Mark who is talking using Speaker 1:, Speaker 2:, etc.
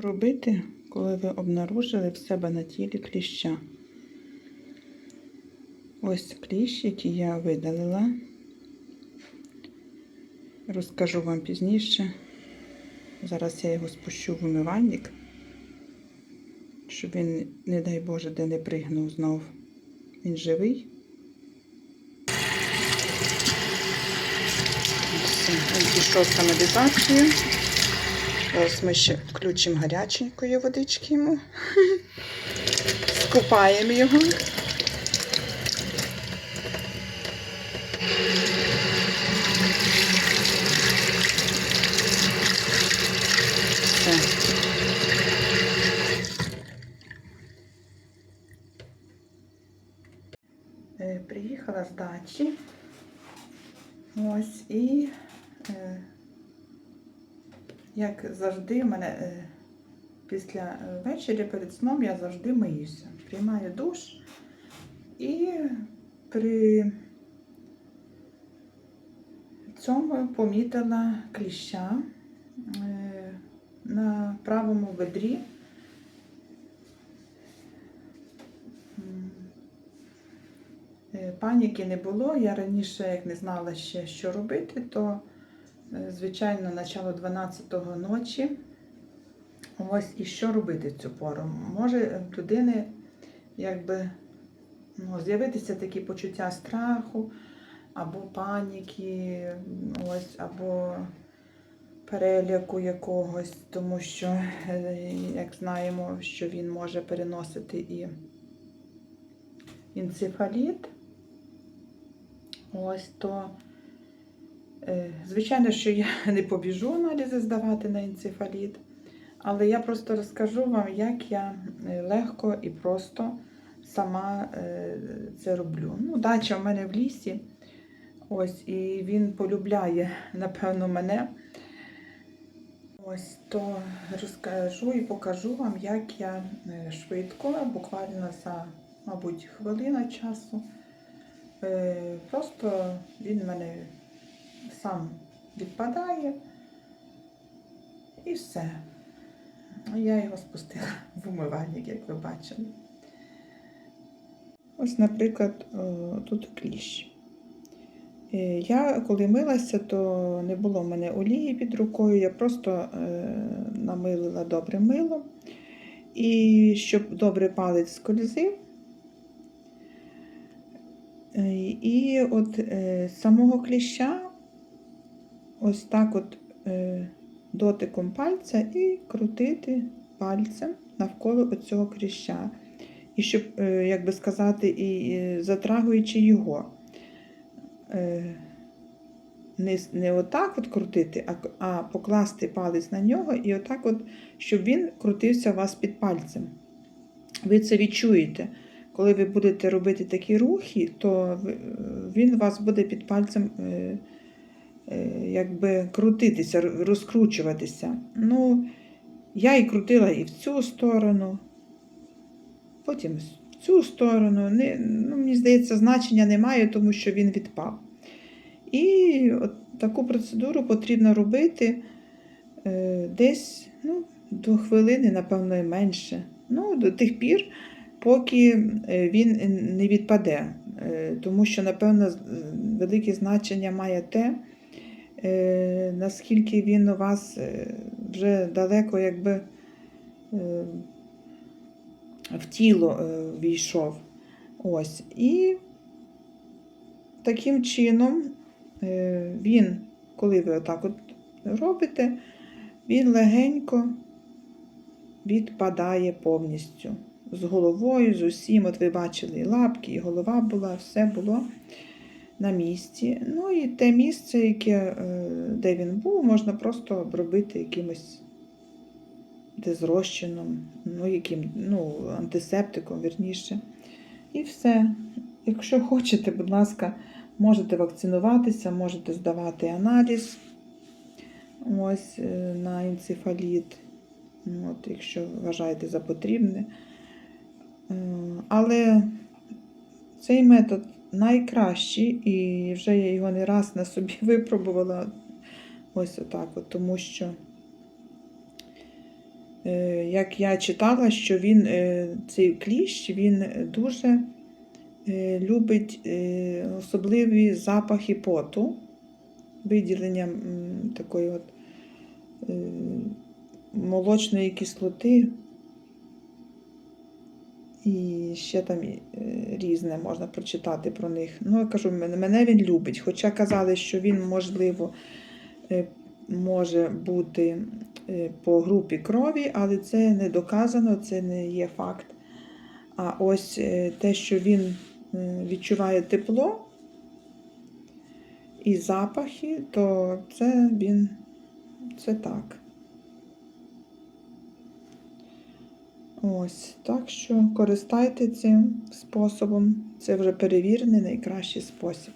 Speaker 1: робити, коли ви обнаружили в себе на тілі кліща? Ось кліщ, який я видалила. Розкажу вам пізніше. Зараз я його спущу в умивальник, щоб він, не дай Боже, де не пригнув знов. Він живий. Все, Він пішов Зараз ми ще включимо гаряченької водички йому. Скупаємо його. Е, Приїхала з дачі. Ось і е, як завжди, мене е, після ввечері перед сном я завжди миюся. Приймаю душ і при цьому помітила кліща е, на правому бедрі. Е, Паніки не було. Я раніше, як не знала ще, що робити, то Звичайно, начало 12-го ночі. Ось і що робити цю пору? Може в людини якби ну, з'явитися такі почуття страху, або паніки, ось, або переляку якогось, тому що, е, як знаємо, що він може переносити і енцефаліт. Ось то. Е, Звичайно, що я не побіжу аналізи здавати на енцефаліт, але я просто розкажу вам, як я е, легко і просто сама е, це роблю. Ну, Дача в мене в лісі. Ось, і він полюбляє, напевно, мене. Ось то розкажу і покажу вам, як я швидко, буквально за, мабуть, хвилина часу. Просто він мене сам відпадає і все. Я його спустила в умивальник, як ви бачили. Ось, наприклад, тут кліщ. Е, Я коли милася, то не було в мене олії під рукою, я просто е, намилила добре мило. І щоб добре палець скользив. Е, І от е, самого кліща ось так от е, дотиком пальця і крутити пальцем навколо цього кліща. І щоб, е, як би сказати, і е, затрагуючи його. Не, не отак от крутити, а, а покласти палець на нього і отак, от, щоб він крутився у вас під пальцем. Ви це відчуєте. Коли ви будете робити такі рухи, то він у вас буде під пальцем якби крутитися, розкручуватися. Ну, я і крутила і в цю сторону, потім в цю сторону. Не, ну, мені здається, значення немає, тому що він відпав. І от таку процедуру потрібно робити е, десь ну, до хвилини, напевно, і менше. Ну, до тих пір, поки е, він не відпаде. Е, Тому що, напевно, велике значення має те, е, наскільки він у вас е, вже далеко якби е, в тіло е, війшов. Ось. І таким чином е, він, коли ви отак от робите, він легенько відпадає повністю. З головою, з усім. От ви бачили, і лапки, і голова була, все було на місці. Ну і те місце, яке, е, де він був, можна просто обробити якимось дезрозчином, ну, яким, ну, антисептиком, вірніше. І все. Якщо хочете, будь ласка, можете вакцинуватися, можете здавати аналіз ось е, на енцефаліт, от, якщо вважаєте за потрібне. Е, Але цей метод найкращий, і вже я його не раз на собі випробувала. Ось отак, от, тому що е, як я читала, що він, е, цей кліщ, він дуже е, любить особливі запахи поту, виділення такої от молочної кислоти. І ще там е, різне можна прочитати про них. Ну, я кажу, мене, він любить. Хоча казали, що він, можливо, е, може бути е, по групі крові, але це не доказано, це не є факт. А ось те, що він відчуває тепло і запахи, то це він це так. Ось, так що користайтеся цим способом. Це вже перевірений найкращий спосіб.